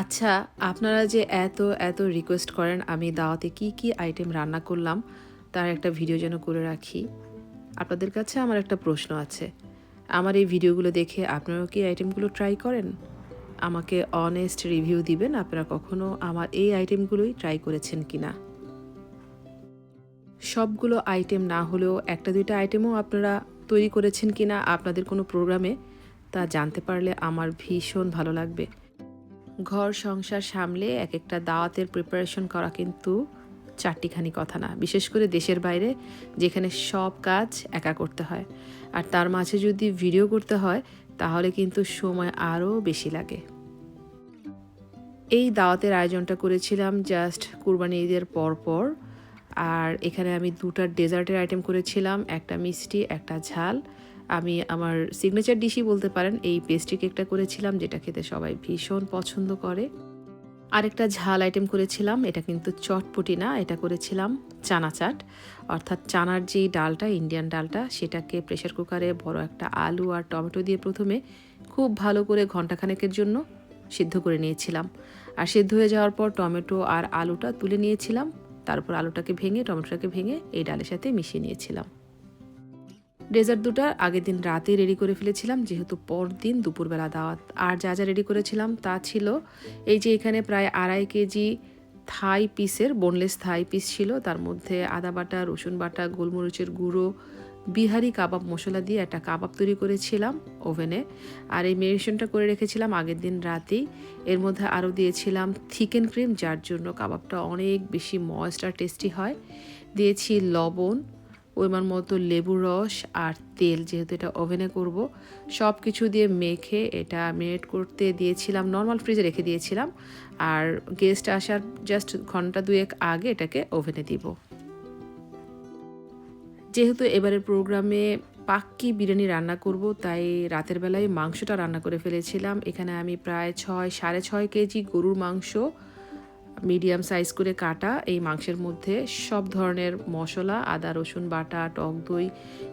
আচ্ছা আপনারা যে এত এত রিকোয়েস্ট করেন, আমি দাওয়াতে কি কি আইটেম রান্না করলাম, তার একটা ভিডিও যেন করে রাখি। আপনাদের কাছে আমার একটা প্রশ্ন আছে। আমার এই ভিডিওগুলো দেখে আপনারাও কি আইটেমগুলো ট্রাই করেন? আমাকে অনেস্ট রিভিউ দিবেন, আপনারা কখনো আমার এই আইটেমগুলোই ট্রাই করেছেন কি না সবগুলো আইটেম না হলেও একটা দুইটা আইটেমও আপনারা তৈরি করেছেন কিনা আপনাদের কোনো প্রোগ্রামে, তা জানতে পারলে আমার ভীষণ ভালো লাগবে। ঘর সংসার সামলে এক একটা দাওয়াতের প্রিপারেশন করা কিন্তু চারটিখানি কথা না। বিশেষ করে দেশের বাইরে, যেখানে সব কাজ একা করতে হয়। আর তার মাঝে যদি ভিডিও করতে হয়, তাহলে কিন্তু সময় আরও বেশি লাগে। এই দাওয়াতের আয়োজনটা করেছিলাম জাস্ট কুরবানি ঈদের পর পর আর এখানে আমি দুটা ডেজার্টের আইটেম করেছিলাম, একটা মিষ্টি, একটা ঝাল। আমি আমার সিগনেচার ডিশই বলতে পারেন, এই পেস্ট্রি কেকটা করেছিলাম, যেটা খেতে সবাই ভীষণ পছন্দ করে। আরেকটা ঝাল আইটেম করেছিলাম, এটা কিন্তু চটপটি না, এটা করেছিলাম চানা চাট। অর্থাৎ চানার যেই ডালটা ইন্ডিয়ান ডালটা, সেটাকে প্রেশার কুকারে বড় একটা আলু আর টমেটো দিয়ে প্রথমে খুব ভালো করে ঘন্টাখানেকের জন্য সিদ্ধ করে নিয়েছিলাম। আর সিদ্ধ হয়ে যাওয়ার পর টমেটো আর আলুটা তুলে নিয়েছিলাম। তারপর আলুটাকে ভেঙে, টমেটোটাকে ভেঙে এই ডালের সাথে মিশিয়ে নিয়েছিলাম। ডেজার্ট দুটা আগের দিন রাতে রেডি করে ফেলেছিলাম, যেহেতু পরদিন দুপুরবেলা দাওয়াত। আর যা যা রেডি করেছিলাম তা ছিল এই যে এখানে প্রায় আড়াই কেজি থাই পিসের বোনলেস থাই পিস ছিল। তার মধ্যে আদা বাটা, রসুন বাটা, গোলমরিচের গুঁড়ো বিহারি কাবাব মশলা দিয়ে একটা কাবাব তৈরি করেছিলাম ওভেনে। আর এই মেরিনেশনটা করে রেখেছিলাম আগের দিন রাতেই। এর মধ্যে আরও দিয়েছিলাম থিকেন ক্রিম যার জন্য কাবাবটা অনেক বেশি ময়েস্ট আর টেস্টি হয়। দিয়েছি লবণ, পরিমাণ মতো লেবুর রস আর তেল যেহেতু এটা ওভেনে করব। সব কিছু দিয়ে মেখে এটা মেরিনেট করতে দিয়েছিলাম নর্মাল ফ্রিজে রেখে দিয়েছিলাম। আর গেস্ট আসার জাস্ট ঘণ্টা দুয়েক আগে এটাকে ওভেনে দিব। যেহেতু এবারের প্রোগ্রামে পাক্কি বিরিয়ানি রান্না করব, তাই রাতের বেলায় মাংসটা রান্না করে ফেলেছিলাম এখানে আমি প্রায় ছয়, সাড়ে ছয় কেজি গরুর মাংস, মিডিয়াম সাইজ করে কাটা, এই মাংসের মধ্যে সব ধরনের মশলা, আদা, রসুন বাটা, টক দই,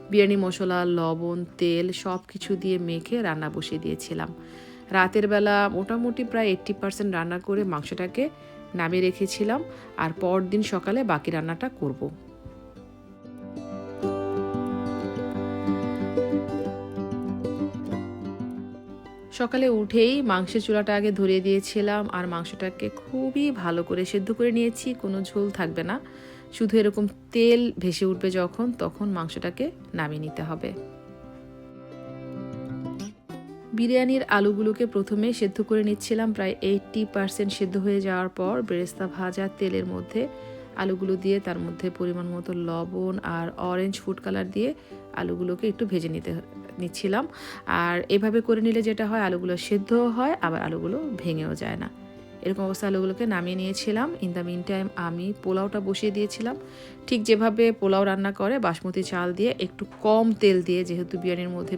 বিরিয়ানি মশলা, লবণ, তেল সব কিছু দিয়ে মেখে রান্না বসিয়ে দিয়েছিলাম রাতের বেলা মোটামুটি প্রায় এইট্টি পার্সেন্ট রান্না করে মাংসটাকে নামিয়ে রেখেছিলাম, আর পরদিন সকালে বাকি রান্নাটা করব। সকালে উঠেই মাংসের চুলাটা আগে ধরিয়ে দিয়েছিলাম, আর মাংসটাকে খুবই ভালো করে সেদ্ধ করে নিয়েছি, কোনো ঝোল থাকবে না। শুধু এরকম তেল ভেসে উঠবে যখন, তখন মাংসটাকে নামিয়ে নিতে হবে। বিরিয়ানির আলুগুলোকে প্রথমে সেদ্ধ করে নিচ্ছিলাম, প্রায় এইটটি পার্সেন্ট সেদ্ধ হয়ে যাওয়ার পর, বেরেস্তা ভাজা তেলের মধ্যে আলুগুলো দিয়ে তার মধ্যে পরিমাণ মতো লবণ আর অরেঞ্জ ফুড কালার দিয়ে আলুগুলোকে একটু ভেজে নিতে নিচ্ছিলাম। আর এভাবে করে নিলে যেটা হয়, আলুগুলো সেদ্ধও হয়, আবার আলুগুলো ভেঙেও যায় না। এরকম অবস্থা আলুগুলোকে নামিয়ে নিয়েছিলাম। ইন দ্য মিন টাইম আমি পোলাওটা বসিয়ে দিয়েছিলাম। ঠিক যেভাবে পোলাও রান্না করে, বাসমতি চাল দিয়ে একটু কম তেল দিয়ে, যেহেতু বিরিয়ানির মধ্যে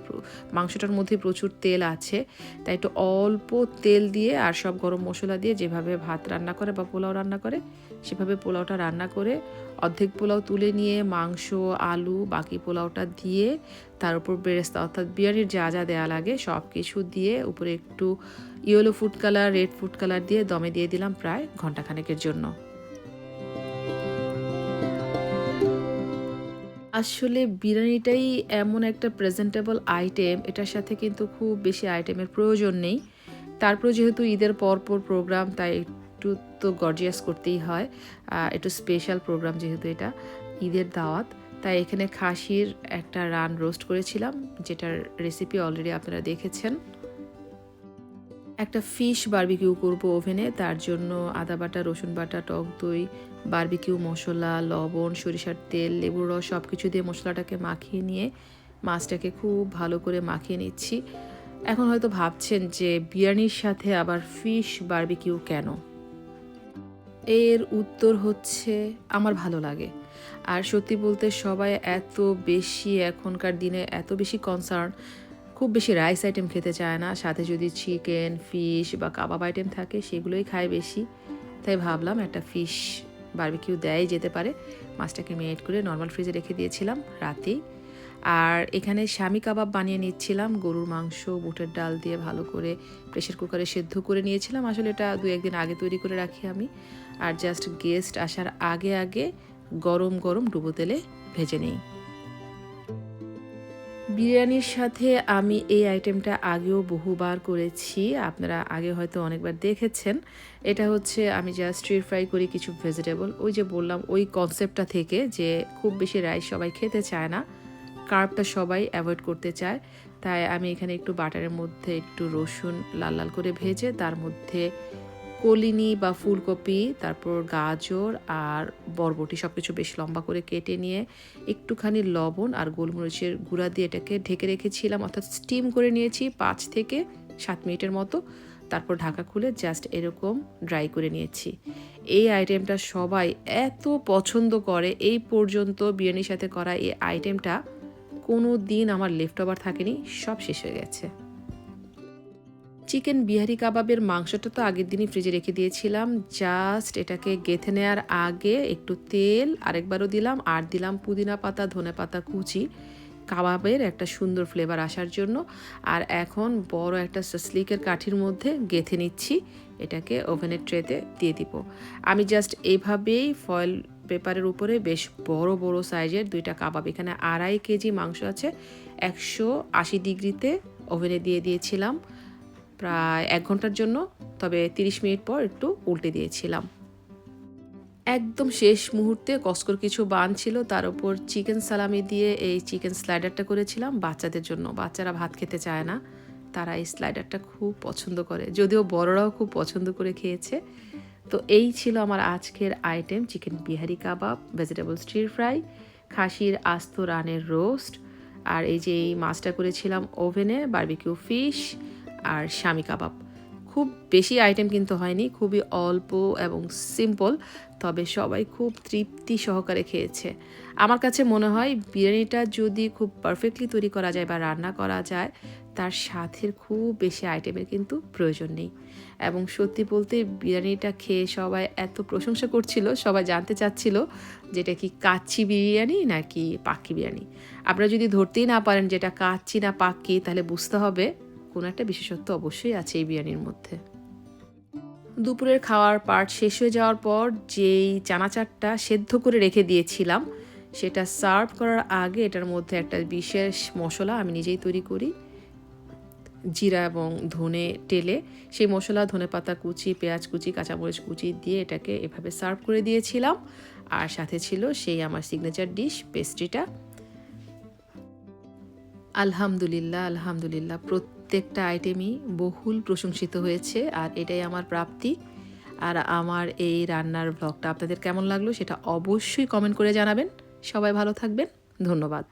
মাংসটার মধ্যে প্রচুর তেল আছে, তাই একটু অল্প তেল দিয়ে আর সব গরম মশলা দিয়ে যেভাবে ভাত রান্না করে বা পোলাও রান্না করে, সেভাবে পোলাওটা রান্না করে অর্ধেক পোলাও তুলে নিয়ে মাংস, আলু, বাকি পোলাওটা দিয়ে তার উপর বেরেস্তা, অর্থাৎ বিরিয়ানির যা যা দেওয়া লাগে সব কিছু দিয়ে উপরে একটু yellow food colour, red food colour দিয়ে দমে দিয়ে দিলাম প্রায় ঘন্টাখানেকের জন্য। আসলে বিরিয়ানিটাই এমন একটা প্রেজেন্টেবল আইটেম এটার সাথে কিন্তু খুব বেশি আইটেমের প্রয়োজন নেই। তারপর যেহেতু ঈদের পরপর প্রোগ্রাম তাই একটু তো গর্জিয়াস করতেই হয়। একটু স্পেশাল প্রোগ্রাম যেহেতু এটা, ঈদের দাওয়াত। তাই এখানে খাসির একটা রান রোস্ট করেছিলাম, যেটার রেসিপি অলরেডি আপনারা দেখেছেন। একটা ফিশ বার্বিকিউ করব ওভেনে, তার জন্য আদা বাটা, রসুন বাটা, টক দই বার্বিকিউ মশলা, লবণ, সরিষার তেল, লেবুর রস সব কিছু দিয়ে মশলাটাকে মাখিয়ে নিয়ে মাছটাকে খুব ভালো করে মাখিয়ে নিচ্ছি। এখন হয়তো ভাবছেন যে বিরিয়ানির সাথে আবার ফিশ বার্বিকিউ কেন? এর উত্তর হচ্ছে আমার ভালো লাগে। আর সত্যি বলতে সবাই এত বেশি এখনকার দিনে এত বেশি কনসার্ন খুব বেশি রাইস আইটেম খেতে চায় না। সাথে যদি চিকেন ফিশ বা কাবাব আইটেম থাকে, সেগুলোই খায় বেশি। তাই ভাবলাম একটা ফিশ বার্বিকিউ দেয় যেতে পারে। মাছটাকে মেরিনেট করে নর্মাল ফ্রিজে রেখে দিয়েছিলাম রাতেই আর এখানে স্বামী কাবাব বানিয়ে নিচ্ছিলাম, গরুর মাংস, বুটের ডাল দিয়ে ভালো করে প্রেশার কুকারে সেদ্ধ করে নিয়েছিলাম। আসলে এটা দু একদিন আগে তৈরি করে রাখি আমি। আর জাস্ট গেস্ট আসার আগে আগে গরম গরম ডুবো তেলে ভেজে নিই। বিরিয়ানির সাথে আমি এই আইটেমটা আগেও বহুবার করেছি। আপনারা আগে হয়তো অনেকবার দেখেছেন। এটা হচ্ছে আমি জাস্ট স্টির ফ্রাই করি কিছু ভেজিটেবল ওই যে বললাম, ওই কনসেপ্টটা থেকে যে খুব বেশি রাইস সবাই খেতে চায় না। কার্বটা সবাই অ্যাভয়েড করতে চায়। তাই আমি এখানে একটু বাটারের মধ্যে একটু রসুন লাল লাল করে ভেজে, তার মধ্যে কলিনি বা ফুলকপি, তারপর গাজর আর বরবটি সব কিছু বেশ লম্বা করে কেটে নিয়ে একটুখানি লবণ আর গোলমরিচের গুঁড়া দিয়ে এটাকে ঢেকে রেখেছিলাম, অর্থাৎ স্টিম করে নিয়েছি পাঁচ থেকে সাত মিনিটের মতো। তারপর ঢাকা খুলে জাস্ট এরকম ড্রাই করে নিয়েছি। এই আইটেমটা সবাই এত পছন্দ করে, এই পর্যন্ত বিরিয়ানির সাথে করা এই আইটেমটা কোনো দিন আমার লেফট ওভার থাকেনি, সব শেষ হয়ে গেছে। চিকেন বিহারি কাবাবের মাংসটা তো আগের দিনই ফ্রিজে রেখে দিয়েছিলাম জাস্ট এটাকে গেথে নেওয়ার আগে একটু তেল আরেকবারও দিলাম, আর দিলাম পুদিনা পাতা, ধনে পাতা কুচি, কাবাবের একটা সুন্দর ফ্লেভার আসার জন্য। আর এখন বড় একটা সসলিকের কাঠির মধ্যে গেথে নিচ্ছি, এটাকে ওভেনের ট্রেতে দিয়ে দিব। আমি জাস্ট এইভাবেই ফয়েল পেপারের উপরে বেশ বড় বড় সাইজের দুইটা কাবাব। এখানে আড়াই কেজি মাংস আছে, একশো আশি ডিগ্রিতে ওভেনে দিয়ে দিয়েছিলাম। প্রায় এক ঘণ্টার জন্য, তবে তিরিশ মিনিট পর একটু উল্টে দিয়েছিলাম। একদম শেষ মুহূর্তে কসকর কিছু বান ছিল, তার উপর চিকেন সালামি দিয়ে এই চিকেন স্লাইডারটা করেছিলাম বাচ্চাদের জন্য। বাচ্চারা ভাত খেতে চায় না, তারা এই স্লাইডারটা খুব পছন্দ করে, যদিও বড়রাও খুব পছন্দ করে খেয়েছে। তো এই ছিল আমার আজকের item chicken Bihari kebab vegetable stir fry খাসির আস্ত রানের রোস্ট আর এই যে এই মাছটা করেছিলাম ওভেনে বার্বিকিউ ফিশ আর স্বামী কাবাব। খুব বেশি আইটেম কিন্তু হয়নি, খুবই অল্প এবং সিম্পল তবে সবাই খুব তৃপ্তি সহকারে খেয়েছে। আমার কাছে মনে হয় বিরিয়ানিটা যদি খুব পারফেক্টলি তৈরি করা যায় বা রান্না করা যায়, তার সাথে খুব বেশি আইটেমের কিন্তু প্রয়োজন নেই। এবং সত্যি বলতে বিরিয়ানিটা খেয়ে সবাই এত প্রশংসা করছিল, সবাই জানতে চাচ্ছিল যেটা কি কাচ্চি বিরিয়ানি নাকি পাক্কি বিরিয়ানি। আপনারা যদি ধরতেই না পারেন যেটা কাচ্চি না পাক্কি, তাহলে বুঝতে হবে কোনো একটা বিশেষত্ব অবশ্যই আছে এই বিরিয়ানির মধ্যে। দুপুরের খাওয়ার পার্ট শেষ হয়ে যাওয়ার পর যেই চানাচারটা সেদ্ধ করে রেখে দিয়েছিলাম, সেটা সার্ভ করার আগে এটার মধ্যে একটা বিশেষ মশলা আমি নিজেই তৈরি করি। জিরা এবং ধনে টেলে সেই মশলা, ধনে পাতা কুচি, পেঁয়াজ কুচি, কাঁচামরিচ কুচি দিয়ে এটাকে এভাবে সার্ভ করে দিয়েছিলাম। আর সাথে ছিল সেই আমার সিগনেচার ডিশ পেস্ট্রিটা আলহামদুলিল্লাহ আলহামদুলিল্লাহ প্রত্যেকটা আইটেমই বহুল প্রশংসিত হয়েছে, আর এটাই আমার প্রাপ্তি। আর আমার এই রান্নার ব্লগটা আপনাদের কেমন লাগল সেটা অবশ্যই কমেন্ট করে জানাবেন। সবাই ভালো থাকবেন, ধন্যবাদ।